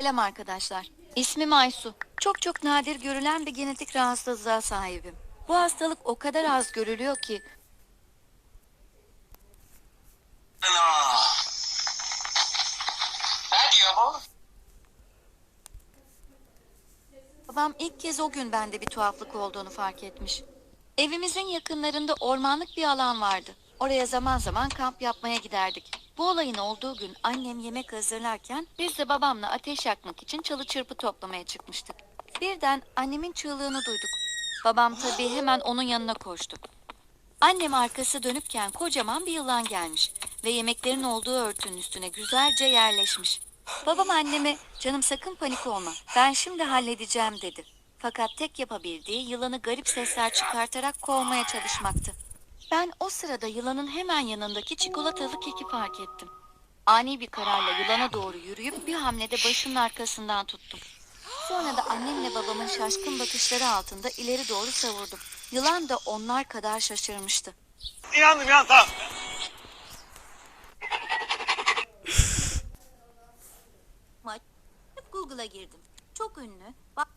Selam arkadaşlar. İsmim Aysu. Çok çok nadir görülen bir genetik rahatsızlığa sahibim. Bu hastalık o kadar az görülüyor ki. Ne diyor bu? babam ilk kez o gün bende bir tuhaflık olduğunu fark etmiş. Evimizin yakınlarında ormanlık bir alan vardı. Oraya zaman zaman kamp yapmaya giderdik. Bu olayın olduğu gün annem yemek hazırlarken biz de babamla ateş yakmak için çalı çırpı toplamaya çıkmıştık. Birden annemin çığlığını duyduk. Babam tabii hemen onun yanına koştu. Annem arkası dönüpken kocaman bir yılan gelmiş ve yemeklerin olduğu örtünün üstüne güzelce yerleşmiş. Babam anneme canım sakın panik olma ben şimdi halledeceğim dedi. Fakat tek yapabildiği yılanı garip sesler çıkartarak kovmaya çalışmaktı. Ben o sırada yılanın hemen yanındaki çikolatalı keki fark ettim. Ani bir kararla yılana doğru yürüyüp bir hamlede başının arkasından tuttum. Sonra da annemle babamın şaşkın bakışları altında ileri doğru savurdum. Yılan da onlar kadar şaşırmıştı. İnandım ya tamam. Maç Google'a girdim. Çok ünlü. Bak